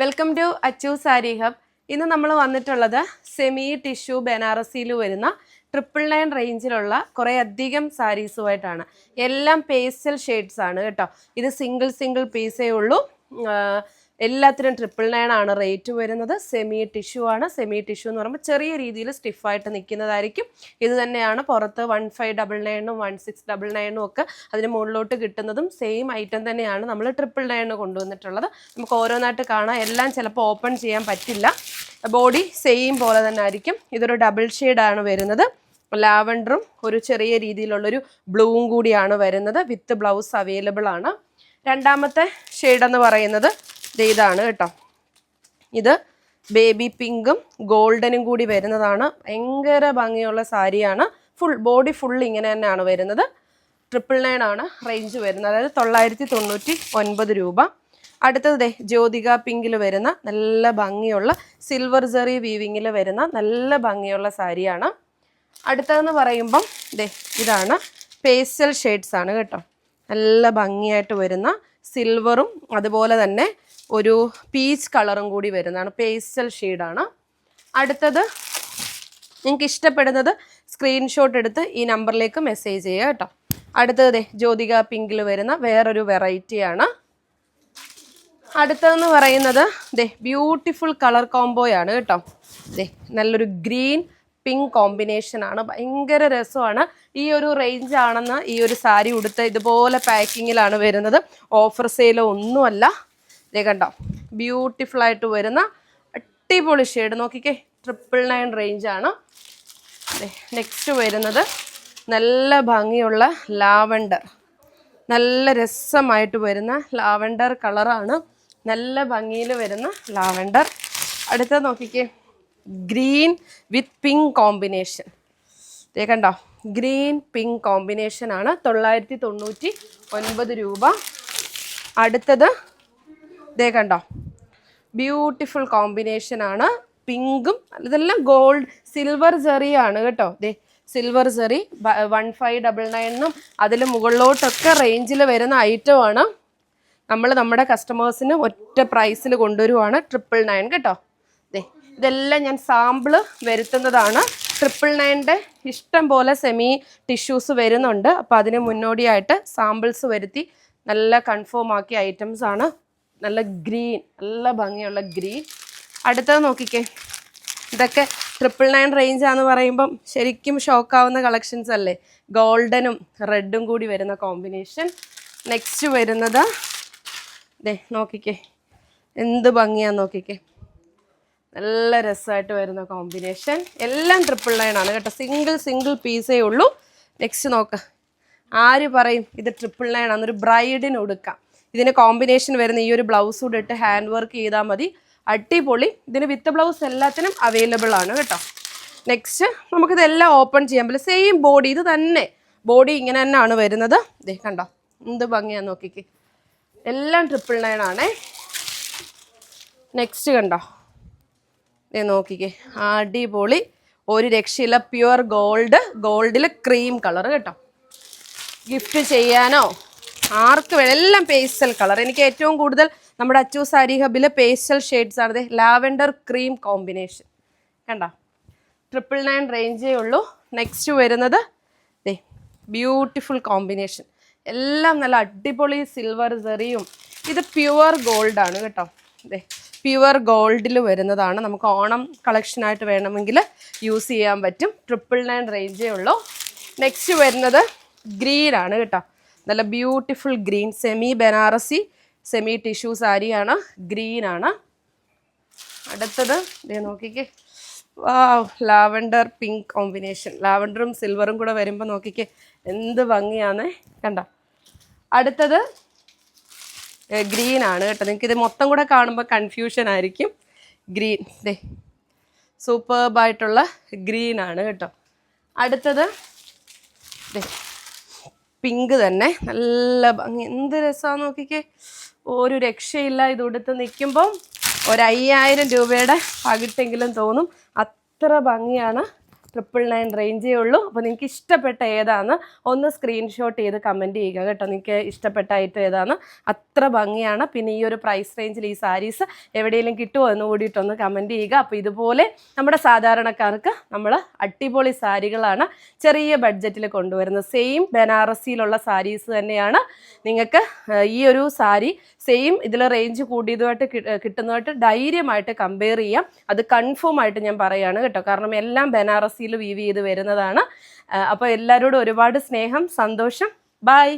Welcome to Achu sari hub ഇന്ന് നമ്മൾ വന്നിട്ടുള്ളത് സെമി ടിഷ്യൂ ബനാറസിയിൽ വരുന്ന ട്രിപ്പിൾ നയൻ റേഞ്ചിലുള്ള കുറേ അധികം സാരീസുമായിട്ടാണ് എല്ലാം പേസ്റ്റൽ ഷെയ്ഡ്സ് ആണ് കേട്ടോ. ഇത് സിംഗിൾ സിംഗിൾ പീസേ ഉള്ളൂ. എല്ലാത്തിനും ട്രിപ്പിൾ നയൻ ആണ് റേറ്റ് വരുന്നത്. സെമി ടിഷ്യൂ ആണ്. സെമി ടിഷ്യൂ എന്ന് പറയുമ്പോൾ ചെറിയ രീതിയിൽ സ്റ്റിഫായിട്ട് നിൽക്കുന്നതായിരിക്കും. ഇത് തന്നെയാണ് പുറത്ത് വൺ ഫൈവ് ഡബിൾ നയനും വൺ സിക്സ് ഡബിൾ നയനും ഒക്കെ അതിന് മുകളിലോട്ട് കിട്ടുന്നതും സെയിം ഐറ്റം തന്നെയാണ് നമ്മൾ ട്രിപ്പിൾ നയൻ കൊണ്ടുവന്നിട്ടുള്ളത്. നമുക്ക് ഓരോന്നായിട്ട് കാണാം. എല്ലാം ചിലപ്പോൾ ഓപ്പൺ ചെയ്യാൻ പറ്റില്ല. ബോഡി സെയിം പോലെ തന്നെ ആയിരിക്കും. ഇതൊരു ഡബിൾ ഷെയ്ഡാണ് വരുന്നത്. ലാവൻഡറും ഒരു ചെറിയ രീതിയിലുള്ളൊരു ബ്ലൂവും കൂടിയാണ് വരുന്നത്. വിത്ത് ബ്ലൗസ് അവൈലബിൾ ആണ്. രണ്ടാമത്തെ ഷെയ്ഡ് എന്ന് പറയുന്നത് ഇതാണ് കേട്ടോ. ഇത് ബേബി പിങ്കും ഗോൾഡനും കൂടി വരുന്നതാണ്. ഭയങ്കര ഭംഗിയുള്ള സാരിയാണ്. ഫുൾ ബോഡി ഫുൾ ഇങ്ങനെ തന്നെയാണ് വരുന്നത്. ട്രിപ്പിൾ നയൻ ആണ് റേഞ്ച് വരുന്നത്. അതായത് തൊള്ളായിരത്തി തൊണ്ണൂറ്റി ഒൻപത് രൂപ. അടുത്തത് ദേ ജ്യോതിക പിങ്കിൽ വരുന്ന നല്ല ഭംഗിയുള്ള സിൽവർ ജെറി വീവിങ്ങിൽ വരുന്ന നല്ല ഭംഗിയുള്ള സാരിയാണ്. അടുത്തതെന്ന് പറയുമ്പം ദേ ഇതാണ് പേസ്റ്റൽ ഷെയ്ഡ്സ് ആണ് കേട്ടോ. നല്ല ഭംഗിയായിട്ട് വരുന്ന സിൽവറും അതുപോലെ തന്നെ ഒരു പീച്ച് കളറും കൂടി വരുന്നതാണ്. പേസ്റ്റൽ ഷെയ്ഡാണ് അടുത്തത് നിങ്ങൾക്ക് ഇഷ്ടപ്പെടുന്നത് സ്ക്രീൻഷോട്ട് എടുത്ത് ഈ നമ്പറിലേക്ക് മെസ്സേജ് ചെയ്യുക കേട്ടോ. അടുത്തത് ജ്യോതിക പിങ്കിൽ വരുന്ന വേറൊരു വെറൈറ്റിയാണ് അടുത്തതെന്ന് പറയുന്നത് ദേ ബ്യൂട്ടിഫുൾ കളർ കോംബോയാണ് കേട്ടോ. ദേ നല്ലൊരു ഗ്രീൻ പിങ്ക് കോമ്പിനേഷൻ ആണ്. ഭയങ്കര രസമാണ്. ഈ ഒരു റേഞ്ച് ആണെന്ന് ഈ ഒരു സാരി ഉടുത്ത് ഇതുപോലെ പാക്കിങ്ങിലാണ് വരുന്നത്. ഓഫർ സെയിലോ ഒന്നുമല്ല. ദേ കണ്ടോ ബ്യൂട്ടിഫുൾ ആയിട്ട് വരുന്ന അടിപൊളി ഷെയ്ഡ് നോക്കിക്കേ ട്രിപ്പിൾ നയൻ റേഞ്ചാണ് നെക്സ്റ്റ് വരുന്നത് നല്ല ഭംഗിയുള്ള ലാവണ്ടർ. നല്ല രസമായിട്ട് വരുന്ന ലാവണ്ടർ കളറാണ് നല്ല ഭംഗിയിൽ വരുന്ന ലാവണ്ടർ. അടുത്ത നോക്കിക്കേ ഗ്രീൻ വിത്ത് പിങ്ക് കോമ്പിനേഷൻ ദേ കണ്ടോ ഗ്രീൻ പിങ്ക് കോമ്പിനേഷൻ ആണ്. തൊള്ളായിരത്തി തൊണ്ണൂറ്റി ഒൻപത് രൂപ. അടുത്തത് ദേ കണ്ടോ. ബ്യൂട്ടിഫുൾ കോമ്പിനേഷൻ ആണ്. പിങ്കും ഇതെല്ലാം ഗോൾഡ് സിൽവർ ജെറിയാണ് കേട്ടോ. ദേ silver zari one five double നയനും അതിൽ മുകളിലോട്ടൊക്കെ റേഞ്ചിൽ വരുന്ന ഐറ്റമാണ് നമ്മൾ നമ്മുടെ കസ്റ്റമേഴ്സിന് ഒറ്റ പ്രൈസിൽ കൊണ്ടുവരുവാണ് ട്രിപ്പിൾ നയൻ കേട്ടോ. ദേ ഇതെല്ലാം ഞാൻ സാമ്പിൾ വരുത്തുന്നതാണ്. ട്രിപ്പിൾ നയന്റെ ഇഷ്ടം പോലെ സെമി ടിഷ്യൂസ് വരുന്നുണ്ട്. അപ്പോൾ അതിന് മുന്നോടിയായിട്ട് സാമ്പിൾസ് വരുത്തി നല്ല കൺഫേം ആക്കിയ ഐറ്റംസ് ആണ്. നല്ല ഗ്രീൻ നല്ല ഭംഗിയുള്ള ഗ്രീൻ. അടുത്തത് നോക്കിക്കേ. ഇതൊക്കെ ട്രിപ്പിൾ നയൻ റേഞ്ചാന്ന് പറയുമ്പം ശരിക്കും ഷോക്കാവുന്ന കളക്ഷൻസ് അല്ലേ? ഗോൾഡനും റെഡും കൂടി വരുന്ന കോമ്പിനേഷൻ നെക്സ്റ്റ് വരുന്നത് ദേ നോക്കിക്കേ. എന്ത് ഭംഗിയാന്ന് നോക്കിക്കേ. നല്ല രസമായിട്ട് വരുന്ന കോമ്പിനേഷൻ എല്ലാം ട്രിപ്പിൾ നയൻ ആണ് കേട്ടോ. സിംഗിൾ സിംഗിൾ പീസേ ഉള്ളൂ. നെക്സ്റ്റ് നോക്കാം. ആര് പറയും ഇത് ട്രിപ്പിൾ നയൻ ആണ് ഒരു ബ്രൈഡിന് കൊടുക്കാം. ഇതിന് കോമ്പിനേഷൻ വരുന്ന ഈ ഒരു ബ്ലൗസ് കൂടെ ഇട്ട് ഹാൻഡ് വർക്ക് ചെയ്താൽ മതി. അടിപൊളി. ഇതിന് വിത്ത് ബ്ലൗസ് എല്ലാത്തിനും അവൈലബിൾ ആണ് കേട്ടോ. നെക്സ്റ്റ് നമുക്കിതെല്ലാം ഓപ്പൺ ചെയ്യാൻ പറ്റില്ല സെയിം ബോഡി ഇത് തന്നെ. ബോഡി ഇങ്ങനെ തന്നെയാണ് വരുന്നത്. ഇതേ കണ്ടോ? എന്ത് ഭംഗിയാ നോക്കിക്ക്. എല്ലാം ട്രിപ്പിൾ നയൻ ആണേ. നെക്സ്റ്റ് കണ്ടോ? ദേ നോക്കിക്കേ. അടിപൊളി. ഒരു രക്ഷയില്ല. പ്യുവർ ഗോൾഡ് ഗോൾഡിൽ ക്രീം കളർ കേട്ടോ. ഗിഫ്റ്റ് ചെയ്യാനോ? ആർക്ക് വേണം എല്ലാം പേസ്റ്റൽ കളർ എനിക്ക് ഏറ്റവും കൂടുതൽ നമ്മുടെ അച്ചു സാരി ഹബിൽ പേസ്റ്റൽ ഷെയ്ഡ്സ് ആണ്. ലാവൻഡർ ക്രീം കോമ്പിനേഷൻ കണ്ട? ട്രിപ്പിൾ നയൻ റേഞ്ചേ ഉള്ളൂ. നെക്സ്റ്റ് വരുന്നത് ദേ ബ്യൂട്ടിഫുൾ കോമ്പിനേഷൻ എല്ലാം നല്ല അടിപൊളി സിൽവർ സെറിയും ഇത് പ്യുവർ ഗോൾഡാണ് കേട്ടോ. ദേ പ്യുവർ ഗോൾഡിൽ വരുന്നതാണ്. നമുക്ക് ഓണം കളക്ഷനായിട്ട് വേണമെങ്കിൽ യൂസ് ചെയ്യാൻ പറ്റും. ട്രിപ്പിൾ നയൻ റേഞ്ചേ ഉള്ളൂ. നെക്സ്റ്റ് വരുന്നത് ഗ്രീൻ ആണ് കേട്ടോ. നല്ല beautiful green semi Banarasi semi tissue സാരിയാണ് ഗ്രീൻ ആണ്. അടുത്തത് നോക്കിക്കേ. വാവ് ലാവൻഡർ പിങ്ക് കോമ്പിനേഷൻ ലാവൻഡറും സിൽവറും കൂടെ വരുമ്പോൾ നോക്കിക്കേ എന്ത് ഭംഗിയാണേ. കണ്ട? അടുത്തത് ഗ്രീൻ ആണ് കേട്ടോ. നിങ്ങൾക്ക് ഇത് മൊത്തം കൂടെ കാണുമ്പോൾ കൺഫ്യൂഷൻ ആയിരിക്കും. ഗ്രീൻ ദേ. സൂപ്പർബായിട്ടുള്ള ഗ്രീൻ ആണ് കേട്ടോ. അടുത്തത് ദേ. പിങ്ക് തന്നെ. നല്ല ഭംഗി. എന്ത് രസമാണെന്ന് നോക്കിക്കേ. ഒരു രക്ഷയില്ല ഇത് ഉടുത്ത് നിൽക്കുമ്പം. ഒരു അയ്യായിരം രൂപയുടെ പകിട്ടെങ്കിലും തോന്നും. അത്ര ഭംഗിയാണ്. ട്രിപ്പിൾ നയൻ റേഞ്ചേ ഉള്ളൂ. അപ്പോൾ നിങ്ങൾക്ക് ഇഷ്ടപ്പെട്ട ഏതാണ്? ഒന്ന് സ്ക്രീൻഷോട്ട് ചെയ്ത് കമന്റ് ചെയ്യുക കേട്ടോ. നിങ്ങൾക്ക് ഇഷ്ടപ്പെട്ട ഐറ്റം ഏതാണ്? അത്ര ഭംഗിയാണ്. പിന്നെ ഈ ഒരു പ്രൈസ് റേഞ്ചിൽ ഈ സാരീസ് എവിടെയെങ്കിലും കിട്ടുമോ എന്ന് കൂടിയിട്ടൊന്ന് കമന്റ് ചെയ്യുക. അപ്പോൾ ഇതുപോലെ നമ്മുടെ സാധാരണക്കാർക്ക് നമ്മൾ അടിപൊളി സാരികളാണ് ചെറിയ ബഡ്ജറ്റിൽ കൊണ്ടുവരുന്നത്. സെയിം ബനാറസിയിലുള്ള സാരീസ് തന്നെയാണ് നിങ്ങൾക്ക് ഈ ഒരു സാരി സെയിം ഇതിൽ റേഞ്ച് കൂടിയതുമായിട്ട് കിട്ടുന്നതായിട്ട് ധൈര്യമായിട്ട് കമ്പയർ ചെയ്യാം. അത് കൺഫേം ആയിട്ട് ഞാൻ പറയുകയാണ് കേട്ടോ. കാരണം എല്ലാം ബനാറസിയിൽ വീവ് ചെയ്ത് വരുന്നതാണ്. അപ്പോൾ എല്ലാവരോടും ഒരുപാട് സ്നേഹം സന്തോഷം. ബൈ